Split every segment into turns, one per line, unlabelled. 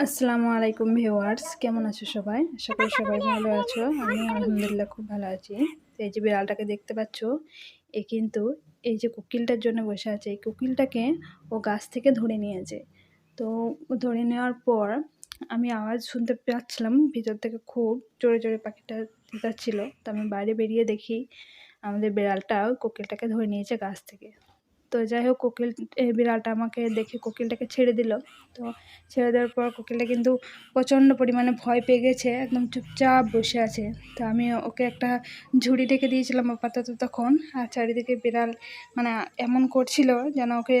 আসসালামু আলাইকুম ভিউয়ার্স, কেমন আছো সবাই? আশা করি সবাই ভালো আছো। আমি আলহামদুলিল্লাহ খুব ভালো আছি। এই যে বিড়ালটাকে দেখতে পাচ্ছ, এ কিন্তু এই যে কোকিলটার জন্য বসে আছে। এই কোকিলটাকে ও গাছ থেকে ধরে নিয়েছে। তো ধরে নেওয়ার পর আমি আওয়াজ শুনতে পাচ্ছিলাম, ভিতর থেকে খুব জোরে জোরে পাখিটা চেঁচাচ্ছিল তো আমি বাইরে বেরিয়ে দেখি আমাদের বিড়ালটা কোকিলটাকে ধরে নিয়েছে গাছ থেকে। তো যাই হোক কোকিল বিড়ালটা আমাকে দেখে কোকিলটাকে ছেড়ে দিল। তো ছেড়ে দেওয়ার পর কোকিলটা কিন্তু প্রচণ্ড পরিমাণে ভয় পেয়ে গেছে, একদম চুপচাপ বসে আছে। তো আমি ওকে একটা ঝুড়ি ডেকে দিয়েছিলাম আপাতত তখন, আর চারিদিকে বিড়াল মানে এমন করছিল যেন ওকে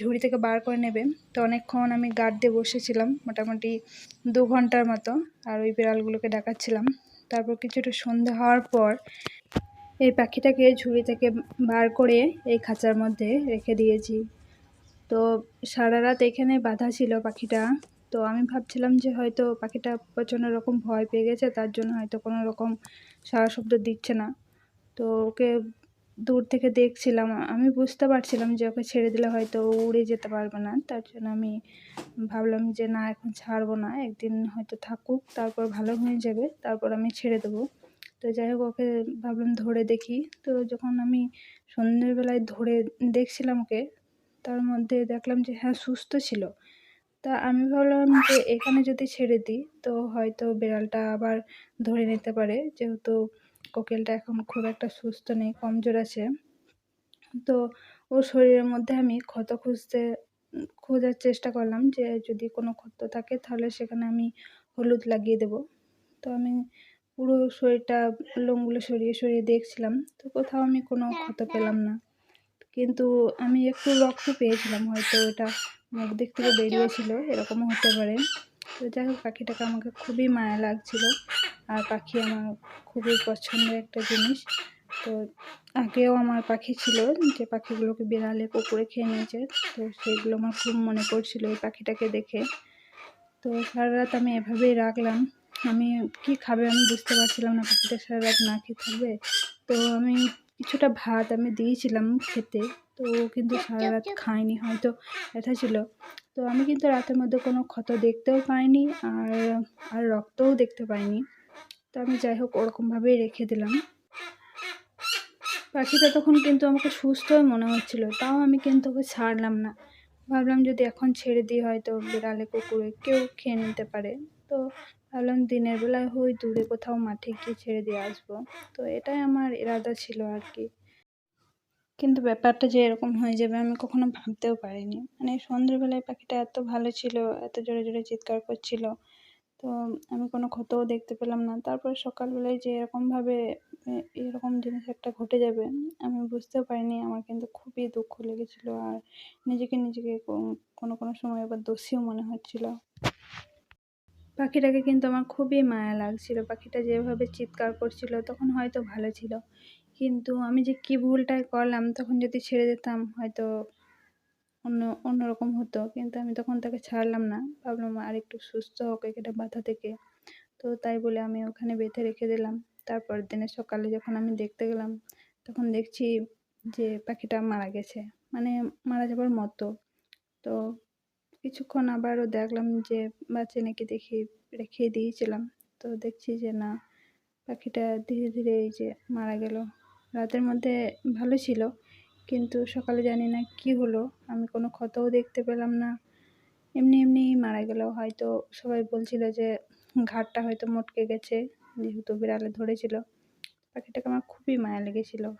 ঝুড়ি থেকে বার করে নেবে। তো অনেকক্ষণ আমি গার্ড দিয়ে বসেছিলাম মোটামুটি দু ঘণ্টার মতো, আর ওই বিড়ালগুলোকে ডাকাচ্ছিলাম তারপর কিছুটা সন্ধে হওয়ার পর এই পাখিটাকে ঝুড়ি থেকে বার করে এই খাঁচার মধ্যে রেখে দিয়েছি। তো সারা রাত এখানে বাঁধা ছিল পাখিটা। তো আমি ভাবছিলাম যে হয়তো পাখিটা প্রচণ্ড রকম ভয় পেয়ে গেছে, তার জন্য হয়তো কোনো রকম সারা শব্দ দিচ্ছে না। তো ওকে দূর থেকে দেখছিলাম। আমি বুঝতে পারছিলাম যে ওকে ছেড়ে দিলে হয়তো উড়ে যেতে পারবে না। তার জন্য আমি ভাবলাম যে না, এখন ছাড়বো না। একদিন হয়তো থাকুক, তারপর ভালো হয়ে যাবে, তারপর আমি ছেড়ে দেবো। তো যাই হোক, ওকে ভাবলাম ধরে দেখি। তো যখন আমি সন্ধ্যেবেলায় ধরে দেখছিলাম ওকে, তার মধ্যে দেখলাম যে হ্যাঁ সুস্থ ছিল। তা আমি ভাবলাম যে এখানে যদি ছেড়ে দিই, তো হয়তো বিড়ালটা আবার ধরে নিতে পারে। যেহেতু কোকিলটা এখন খুব একটা সুস্থ নেই, কমজোর আছে। তো ওর শরীরের মধ্যে আমি ক্ষত খুঁজতে, খোঁজার চেষ্টা করলাম যে যদি কোনো ক্ষত থাকে, তাহলে সেখানে আমি হলুদ লাগিয়ে দেব। তো আমি পুরো শরীরটা লোমগুলো সরিয়ে সরিয়ে দেখছিলাম, তো কোথাও আমি কোনো ক্ষত পেলাম না। কিন্তু আমি একটু রক্ত পেয়েছিলাম, হয়তো ওটা মুখ দিক থেকে বেরিয়েছিল, এরকমও হতে পারে। তো যাই হোক, পাখিটাকে আমাকে খুবই মায়া লাগছিল, আর পাখি আমার খুবই পছন্দের একটা জিনিস। তো আগেও আমার পাখি ছিল, যে পাখিগুলোকে বিড়ালে, কুকুরে খেয়ে নিয়েছে, তো সেগুলো আমার খুব মনে পড়ছিল এই পাখিটাকে দেখে। তো সারা রাত আমি এভাবেই রাখলাম। আমি কি খাবে আমি বুঝতে পারছিলাম না, পাখিটা সারা রাত না খেয়ে থাকবে। তো আমি কিছুটা ভাত আমি দিয়েছিলাম খেতে, তো ও কিন্তু সারা রাত খায়নি, হয়তো ব্যথা ছিল। তো আমি কিন্তু রাতের মধ্যে কোনো ক্ষত দেখতেও পাইনি আর আর রক্তও দেখতে পাইনি। তো আমি যাই হোক ওরকমভাবেই রেখে দিলাম। পাখিটা তখন কিন্তু আমাকে সুস্থই মনে হচ্ছিল, তাও আমি কিন্তু ওকে ছাড়লাম না। ভাবলাম যদি এখন ছেড়ে দিই হয়তো বিড়ালে, কুকুরে কেউ খেয়ে নিতে পারে। তো ভাবলাম দিনের বেলায় হই, দূরে কোথাও মাঠে গিয়ে ছেড়ে দিয়ে আসব। তো এটাই আমার ইরাদা ছিল আর কি। কিন্তু ব্যাপারটা যে এরকম হয়ে যাবে আমি কখনো ভাবতেও পারিনি। মানে সন্ধ্যেবেলায় পাখিটা এত ভালো ছিল, এত জোরে জোরে চিৎকার করছিল, তো আমি কোনো ক্ষতও দেখতে পেলাম না। তারপর সকালবেলায় যে এরকমভাবে এরকম জিনিস একটা ঘটে যাবে, আমি বুঝতেও পারিনি। আমার কিন্তু খুবই দুঃখ লেগেছিলো আর নিজেকে নিজেকে কোনো কোনো সময় আবার দোষীও মনে হচ্ছিল। পাখিটাকে কিন্তু আমার খুবই মায়া লাগছিল। পাখিটা যেভাবে চিৎকার করছিল, তখন হয়তো ভালো ছিল। কিন্তু আমি যে কী ভুলটাই করলাম, তখন যদি ছেড়ে দিতাম, হয়তো অন্য, অন্যরকম হতো। কিন্তু আমি তখন তাকে ছাড়লাম না। ভাবলাম, আর একটু সুস্থ হোক এটা বাধা থেকে। তো তাই বলে আমি ওখানে বেঁধে রেখে দিলাম। তারপর দিনে সকালে যখন আমি দেখতে গেলাম, তখন দেখছি যে পাখিটা মারা গেছে। মানে মারা যাবার মতো। তো কিছুক্ষণ আবারও দেখলাম যে বাচ্চা নাকি দেখি রেখে দিয়েছিলাম। তো দেখছি যে না, পাখিটা ধীরে ধীরে এই যে মারা গেল। রাতের মধ্যে ভালো ছিল, কিন্তু সকালে জানি না কি হলো। আমি কোনো ক্ষতও দেখতে পেলাম না। এমনি এমনি মারা গেল। হয়তো সবাই বলছিল যে ঘাটটা হয়তো মটকে গেছে, যেহেতু বিড়ালে ধরেছিল। পাখিটাকে আমার খুবই মায়া লেগেছিলো।